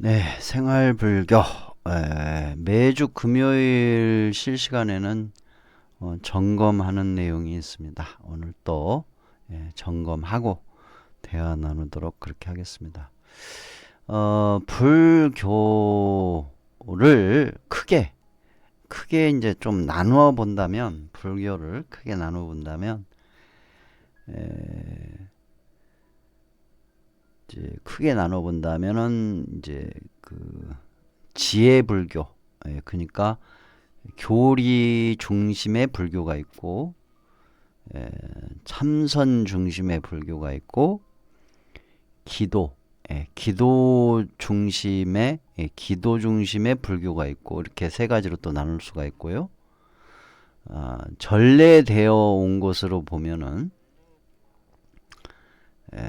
네, 생활불교. 에, 매주 금요일 실시간에는 어, 점검하는 내용이 있습니다. 오늘 또 예, 점검하고 대화 나누도록 그렇게 하겠습니다. 어, 불교를 크게, 크게 이제 좀 나누어 본다면, 불교를 크게 나누어 본다면, 에, 이제 크게 나눠 본다면은 이제 그 지혜 불교, 예, 그러니까 교리 중심의 불교가 있고 예, 참선 중심의 불교가 있고 기도, 예, 기도 중심의 예, 기도 중심의 불교가 있고 이렇게 세 가지로 또 나눌 수가 있고요. 아, 전래되어 온 것으로 보면은 에,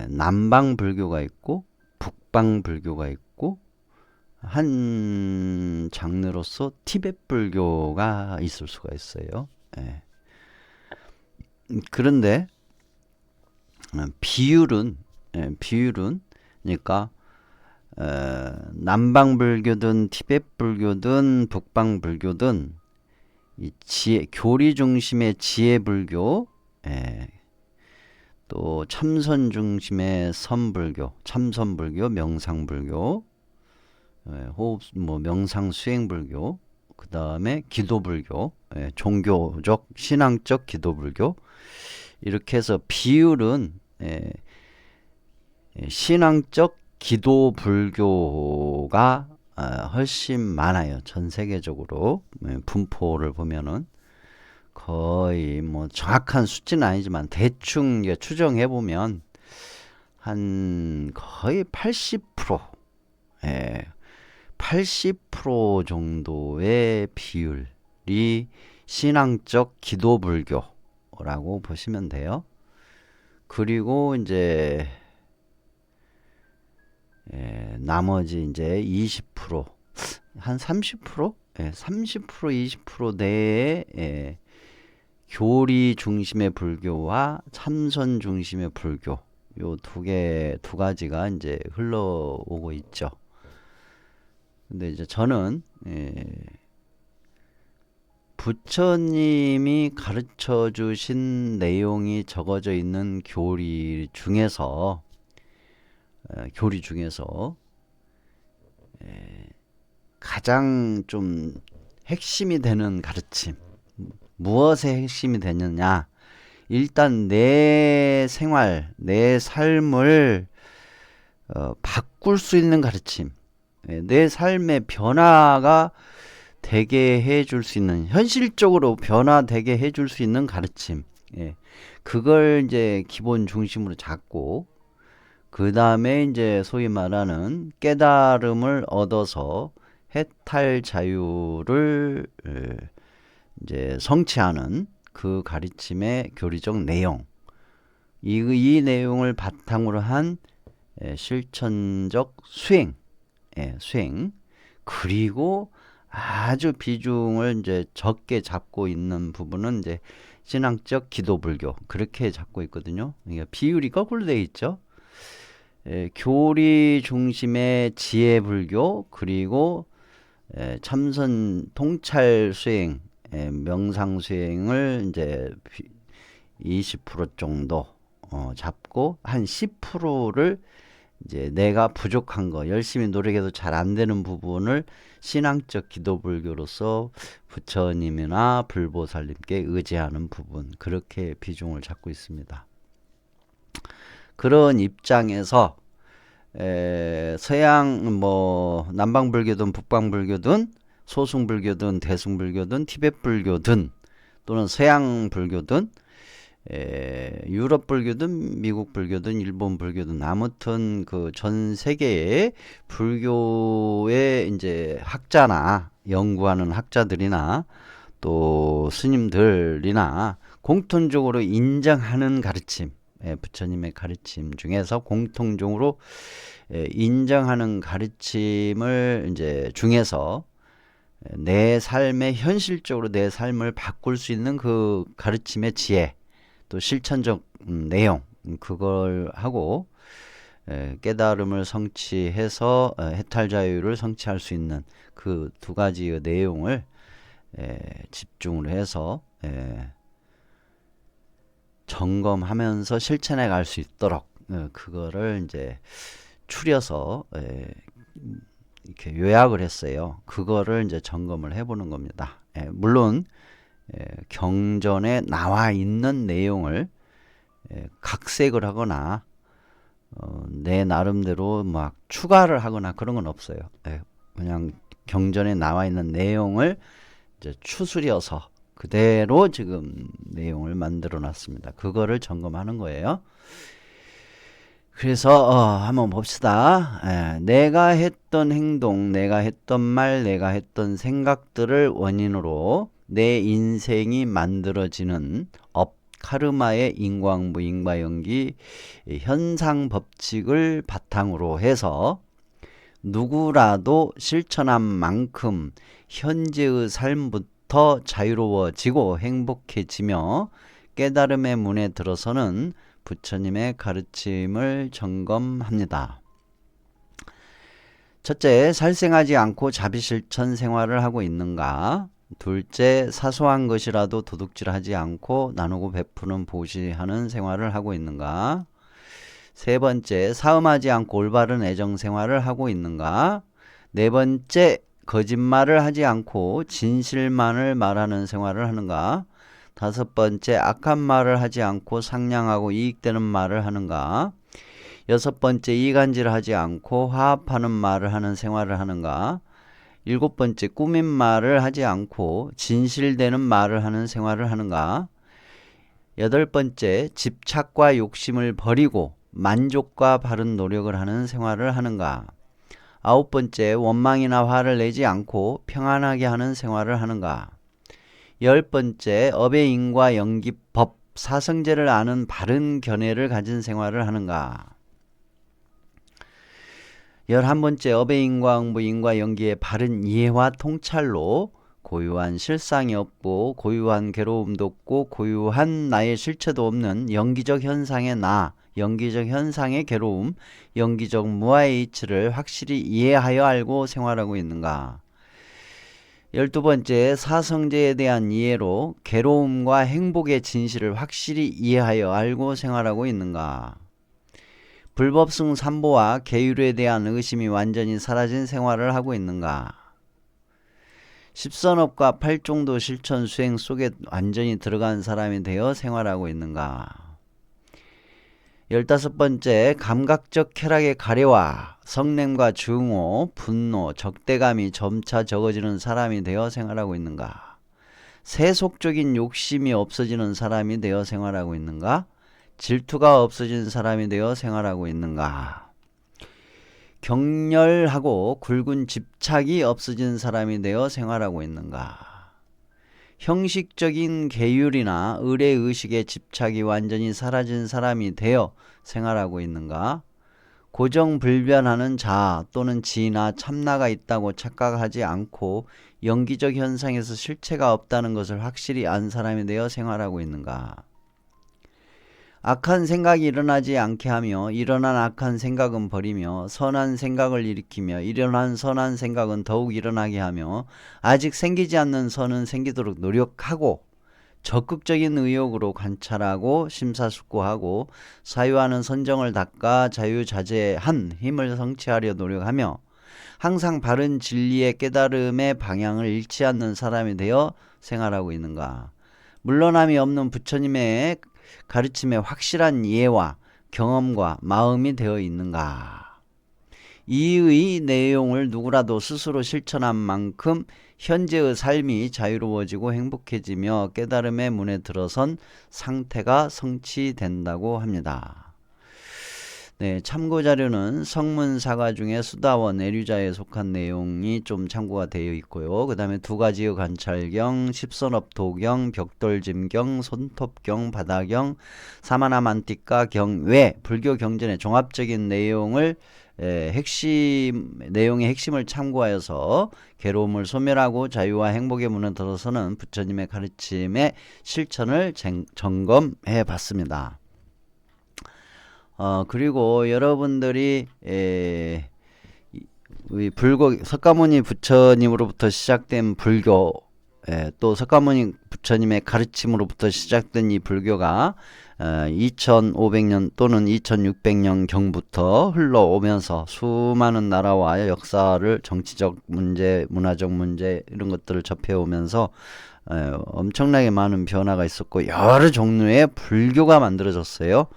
남방 불교가 있고 북방 불교가 있고 한 장르로서 티베트 불교가 있을 수가 있어요. 예. 음, 그런데 어, 비율은 예, 비율은 그러니까 어, 남방 불교든 티베트 불교든 북방 불교든 이 지혜 교리 중심의 지혜 불교 예, 또 참선 중심의 선불교, 참선불교, 명상불교, 예, 호흡 뭐 명상 수행불교, 그 다음에 기도불교, 예, 종교적 신앙적 기도불교. 이렇게 해서 비율은 예, 예, 신앙적 기도불교가 어, 훨씬 많아요. 전 세계적으로. 예, 분포를 보면은 거의 뭐 정확한 수치는 아니지만 대충 추정해 보면 한 거의 80% 예, 80% 정도의 비율이 신앙적 기도 불교라고 보시면 돼요. 그리고 이제 예, 나머지 이제 20%한 30%? 예, 30% 20% 내에 예, 교리 중심의 불교와 참선 중심의 불교 요 두 개 두 가지가 이제 흘러오고 있죠. 근데 이제 저는 예, 부처님이 가르쳐 주신 내용이 적어져 있는 교리 중에서 에, 교리 중에서 에, 가장 좀 핵심이 되는 가르침 무엇의 핵심이 되느냐? 일단 내 생활, 내 삶을 어, 바꿀 수 있는 가르침, 예, 내 삶의 변화가 되게 해줄 수 있는 현실적으로 변화되게 해줄 수 있는 가르침, 예, 그걸 이제 기본 중심으로 잡고 그 다음에 이제 소위 말하는 깨달음을 얻어서 해탈 자유를 이제 성취하는 그 가르침의 교리적 내용. 이, 이 내용을 바탕으로 한 에, 실천적 수행. 예, 수행. 그리고 아주 비중을 이제 적게 잡고 있는 부분은 이제 신앙적 기도 불교. 그렇게 잡고 있거든요. 그러니까 비율이 거꾸로 돼 있죠. 에, 교리 중심의 지혜 불교 그리고 에, 참선 통찰 수행. 예, 명상 수행을 이제 20% 정도 어, 잡고 한 10%를 이제 내가 부족한 거 열심히 노력해도 잘 안 되는 부분을 신앙적 기도 불교로서 부처님이나 불보살님께 의지하는 부분 그렇게 비중을 잡고 있습니다. 그런 입장에서 에, 서양 뭐 남방 불교든 북방 불교든 소승불교든 대승불교든 티벳불교든 또는 서양불교든 에, 유럽 불교든 미국 불교든 일본 불교든 아무튼 그 전 세계의 불교의 이제 학자나 연구하는 학자들이나 또 스님들이나 공통적으로 인정하는 가르침 예, 부처님의 가르침 중에서 공통적으로 예, 인정하는 가르침을 이제 중에서 내 삶의 현실적으로 내 삶을 바꿀 수 있는 그 가르침의 지혜 또 실천적 음, 내용 음, 그걸 하고 에, 깨달음을 성취해서 어, 해탈 자유를 성취할 수 있는 그 두 가지의 내용을 에, 집중을 해서 에, 점검하면서 실천해 갈 수 있도록 어, 그거를 이제 추려서 에, 이렇게 요약을 했어요. 그거를 이제 점검을 해보는 겁니다. 에, 물론 에, 경전에 나와 있는 내용을 에, 각색을 하거나 어, 내 나름대로 막 추가를 하거나 그런 건 없어요. 예, 그냥 경전에 나와 있는 내용을 이제 추스려서 그대로 지금 내용을 만들어 놨습니다. 그거를 점검하는 거예요. 그래서 어, 한번 봅시다. 예, 내가 했던 행동, 내가 했던 말, 내가 했던 생각들을 원인으로 내 인생이 만들어지는 업 카르마의 인과응보, 인과 연기 현상 법칙을 바탕으로 해서 누구라도 실천한 만큼 현재의 삶부터 자유로워지고 행복해지며 깨달음의 문에 들어서는 부처님의 가르침을 점검합니다. 첫째, 살생하지 않고 자비실천 생활을 하고 있는가? 둘째, 사소한 것이라도 도둑질하지 않고 나누고 베푸는 보시하는 생활을 하고 있는가? 세 번째, 사음하지 않고 올바른 애정 생활을 하고 있는가? 네 번째, 거짓말을 하지 않고 진실만을 말하는 생활을 하는가? 다섯 번째, 악한 말을 하지 않고 상냥하고 이익되는 말을 하는가? 여섯 번째, 이간질을 하지 않고 화합하는 말을 하는 생활을 하는가? 일곱 번째, 꾸민 말을 하지 않고 진실되는 말을 하는 생활을 하는가? 여덟 번째, 집착과 욕심을 버리고 만족과 바른 노력을 하는 생활을 하는가? 아홉 번째, 원망이나 화를 내지 않고 평안하게 하는 생활을 하는가? 열 번째, 업의 인과 연기법, 사성제를 아는 바른 견해를 가진 생활을 하는가? 열한 번째, 업의 인과 응부 인과 연기의 바른 이해와 통찰로 고유한 실상이 없고 고유한 괴로움도 없고 고유한 나의 실체도 없는 연기적 현상의 나, 연기적 현상의 괴로움, 연기적 무아의 이치를 확실히 이해하여 알고 생활하고 있는가? 열두 번째, 사성제에 대한 이해로 괴로움과 행복의 진실을 확실히 이해하여 알고 생활하고 있는가? 불법승 삼보와 계율에 대한 의심이 완전히 사라진 생활을 하고 있는가? 십선업과 팔종도 실천 수행 속에 완전히 들어간 사람이 되어 생활하고 있는가? 열다섯 번째, 감각적 쾌락의 가래와 성냄과 증오, 분노, 적대감이 점차 적어지는 사람이 되어 생활하고 있는가? 세속적인 욕심이 없어지는 사람이 되어 생활하고 있는가? 질투가 없어진 사람이 되어 생활하고 있는가? 격렬하고 굵은 집착이 없어진 사람이 되어 생활하고 있는가? 형식적인 계율이나 의례의식에 집착이 완전히 사라진 사람이 되어 생활하고 있는가? 고정불변하는 자 또는 지나 참나가 있다고 착각하지 않고 연기적 현상에서 실체가 없다는 것을 확실히 안 사람이 되어 생활하고 있는가? 악한 생각이 일어나지 않게 하며 일어난 악한 생각은 버리며 선한 생각을 일으키며 일어난 선한 생각은 더욱 일어나게 하며 아직 생기지 않는 선은 생기도록 노력하고 적극적인 의욕으로 관찰하고 심사숙고하고 사유하는 선정을 닦아 자유자재한 힘을 성취하려 노력하며 항상 바른 진리의 깨달음의 방향을 잃지 않는 사람이 되어 생활하고 있는가. 물러남이 없는 부처님의 가르침의 확실한 이해와 경험과 마음이 되어 있는가? 이의 내용을 누구라도 스스로 실천한 만큼 현재의 삶이 자유로워지고 행복해지며 깨달음의 문에 들어선 상태가 성취된다고 합니다. 네, 참고 자료는 성문사가 중에 수다원 내류자에 속한 내용이 좀 참고가 되어 있고요. 그 다음에 두 가지의 관찰경, 십선업 도경, 벽돌짐경, 손톱경, 바다경, 사마나만티카 경 외 불교 경전의 종합적인 내용을 에, 핵심 내용의 핵심을 참고하여서 괴로움을 소멸하고 자유와 행복의 문에 들어서는 부처님의 가르침의 실천을 쟁, 점검해 봤습니다. 어, 그리고 여러분들이 에, 이- 이 불고 석가모니 부처님으로부터 시작된 불교 예, 또 석가모니 부처님의 가르침으로부터 시작된 이 불교가 어, 2500년 또는 2600년 경부터 흘러오면서 수많은 나라와 역사를 정치적 문제, 문화적 문제 이런 것들을 접해오면서 에, 엄청나게 많은 변화가 있었고 여러 종류의 불교가 만들어졌어요.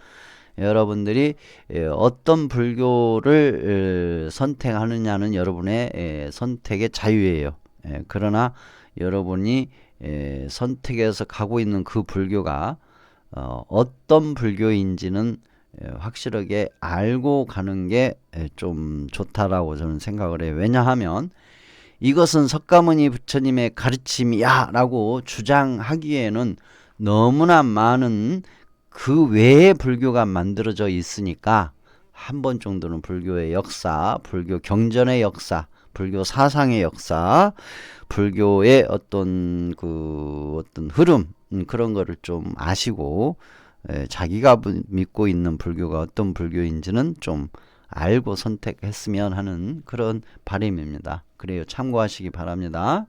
여러분들이 에, 어떤 불교를 에, 선택하느냐는 여러분의 에, 선택의 자유예요. 에, 그러나 여러분이 에, 선택해서 가고 있는 그 불교가 어, 어떤 불교인지는 에, 확실하게 알고 가는 게 좀 좋다라고 저는 생각을 해요. 왜냐하면 이것은 석가모니 부처님의 가르침이야 라고 주장하기에는 너무나 많은 그 외의 불교가 만들어져 있으니까 한 번 정도는 불교의 역사, 불교 경전의 역사, 불교 사상의 역사, 불교의 어떤 그 어떤 흐름 음, 그런 거를 좀 아시고 에, 자기가 부- 믿고 있는 불교가 어떤 불교인지는 좀 알고 선택했으면 하는 그런 바람입니다. 그래요. 참고하시기 바랍니다.